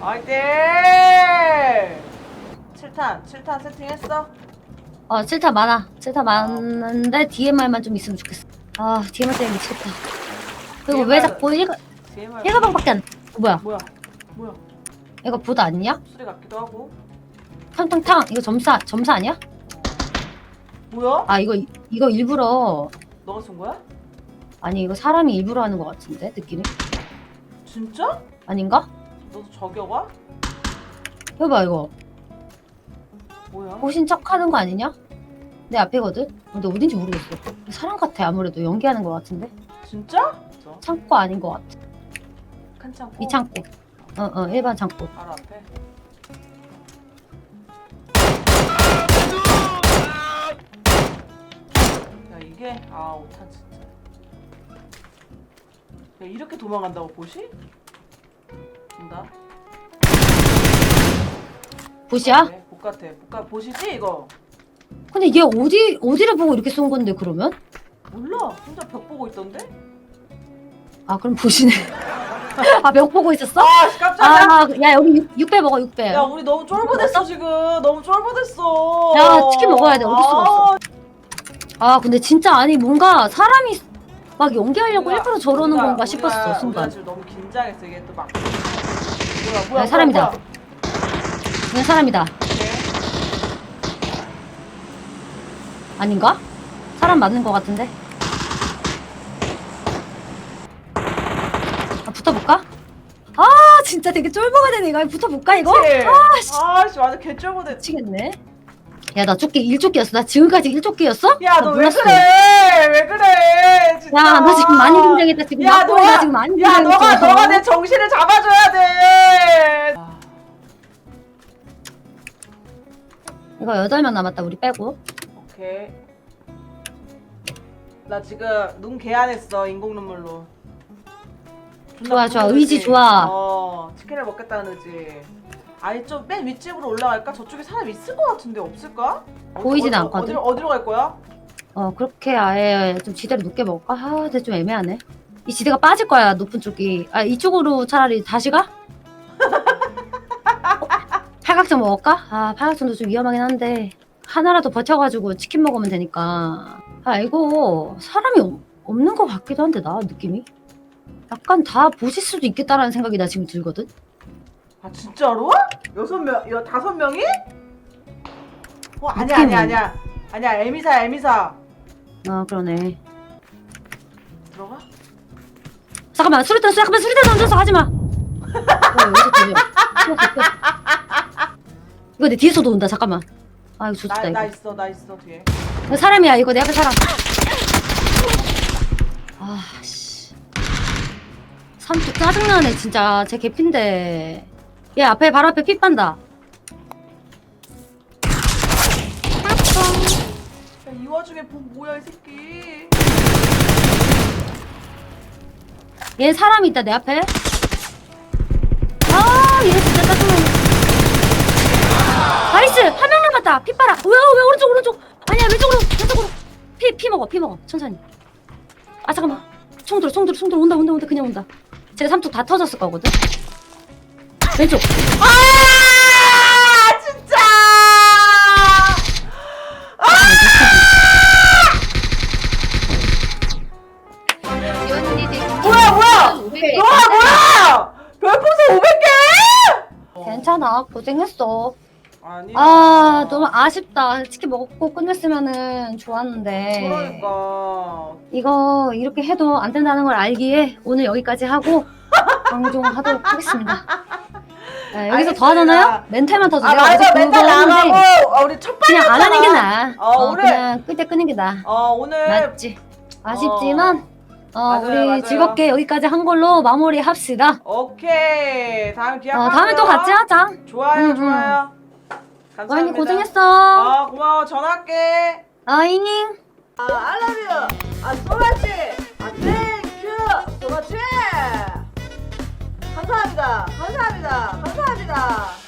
화이팅! 7탄, 7탄 세팅했어? 어, 7타 많아. 7타 많은데 DMR만 좀 있으면 좋겠어. 아, DMR 때문에 미치겠다. 그리고 왜 DMR 자꾸 1가, DMR 1가방밖에 안, 어, 뭐야? 뭐야? 뭐야? 이거 보드 아니냐? 소리 같기도 하고 탕탕탕! 이거 점사, 점사 아니야? 뭐야? 아, 이거, 이거 일부러, 너가 쏜 거야? 아니, 이거 사람이 일부러 하는 것 같은데, 느낌이? 진짜? 아닌가? 너도 저격와? 해봐, 이거. 뭐야? 보신 척 하는 거 아니냐? 내 앞에거든? 근데 어딘지 모르겠어. 사람 같아, 아무래도. 연기하는 것 같은데? 진짜? 저, 창고 아닌 것 같아. 큰 창고? 이 창고. 어, 어, 일반 창고. 바로 앞에 야 이게 아 오탄 진짜 야 이렇게 도망간다고 보시? 본다 보시야? 네, 복 같아 복 같아 보시지 이거 근데 얘 어디, 어디를 보고 이렇게 쏜 건데, 그러면? 몰라 혼자 벽 보고 있던데? 아, 그럼 보시네. 아, 명 보고 있었어? 아 씨, 깜짝이야 아, 야, 여기 6, 배 먹어, 6배. 야 우리 너무 쫄보됐어 지금 너무 쫄보됐어 야, 치킨 먹어야 돼. 어쩔 수가 없어. 아, 근데 진짜 아니, 뭔가 사람이 막 연기하려고 일부러 저러는 건가 싶었어, 우리가 순간. 지금 너무 긴장했어 이게 또 막 뭐야 뭐야 야, 사람이다. 뭐야, 뭐야. 그냥 사람이다. 아닌가? 사람 맞는 것 같은데? 아, 붙어볼까? 아, 진짜 되게 쫄보가 되네. 이거 붙어볼까, 이거? 그치? 아, 씨. 아씨 완전 개쩔보됐 미치겠네. 야, 나 쫓기, 일쫓기였어. 나 지금까지 일쫓기였어? 야 나 너 왜 몰랐어. 그래 왜 그래 진짜 야, 나 지금 많이 긴장했다. 지금 야, 막보에 나 너가- 지금 많이 야 긴장했어. 너가 너가 내 정신을 잡아줘야 돼 아, 이거 여덟 명 남았다. 우리 빼고. 오케이 나 지금 눈 개안했어 인공 눈물로 존나 좋아, 좋아. 부은 의지 좋아. 어 치킨을 먹겠다는 의지 아니 좀 맨 윗집으로 올라갈까? 저쪽에 사람 있을 것 같은데 없을까? 어디- 보이진 어디- 않거든. 어디로, 어디로 갈 거야? 어, 그렇게 아예 좀 지대를 높게 먹을까? 아, 근데 좀 애매하네. 이 지대가 빠질 거야, 높은 쪽이. 아, 이쪽으로 차라리 다시 가? 어? 팔각정 먹을까? 아, 팔각정도 좀 위험하긴 한데. 하나라도 버텨가지고 치킨 먹으면 되니까. 아, 이거 사람이 없- 없는 것 같기도 한데, 나 느낌이. 약간 다 보실 수도 있겠다라는 생각이 나 지금 들거든? 아 진짜로? 여섯 명, 야 다섯 명이? 어 아니야. 아니야 아니야 아니야 에미사 에미사 아, 그러네. 들어가? 잠깐만, 수리탄, 잠깐만, 수리탄 던져서 하지 마! 어, 여기서 들려. 어, 바뀌었어. 이거 내 뒤에서도 온다, 잠깐만. 아, 이거 좋다, 나, 이거. 나 있어 나 있어 뒤에 이거 사람이야, 이거 내 앞에 사람. 아, 씨. 삼뚝 짜증나네, 진짜. 제 개핀데. 얘 앞에, 바로 앞에 피 빤다. 와중에 뭐, 뭐야 이 새끼 얘 사람이 있다, 내 앞에. 아, 얘 진짜 짜증나네. 나이스! 한 명 남았다! 피 빨아! 왜, 왜, 오른쪽, 오른쪽! 아니야, 왼쪽으로, 왼쪽으로! 피, 피 먹어, 피 먹어. 천천히. 아, 잠깐만. 총 들어, 총 들어, 총 들어. 온다, 온다, 온다. 그냥 온다. 제 삼뚝 다 터졌을 거거든? 왼쪽. 아 괜찮아, 고생했어. 아니 아, 너무 아쉽다. 치킨 먹고 끝냈으면은 좋았는데. 그러니까 이거 이렇게 해도 안 된다는 걸 알기에 오늘 여기까지 하고 방종하도록 하겠습니다. 네, 여기서 더. 하잖아요? 멘탈만 더아 주세요. 맞아 멘탈 나가고 어, 우리 첫 그냥 안 하는 게. 나아. 어, 어, 오늘- 그냥 끌 때 끄는 게 나아. 어 오늘 맞지? 아쉽지만 어, 맞아요, 우리 맞아요. 즐겁게 여기까지 한 걸로 마무리합시다. 오케이. 다음 기약 어, 다음에 또 같이 하자. 좋아요 응, 응. 좋아요. 감사합니다. 와인이 고생했어. 아 고마워. 전화할게. 아잉. 아 I love you. 아 so much. 아 thank you. So much. 감사합니다. 감사합니다. 감사합니다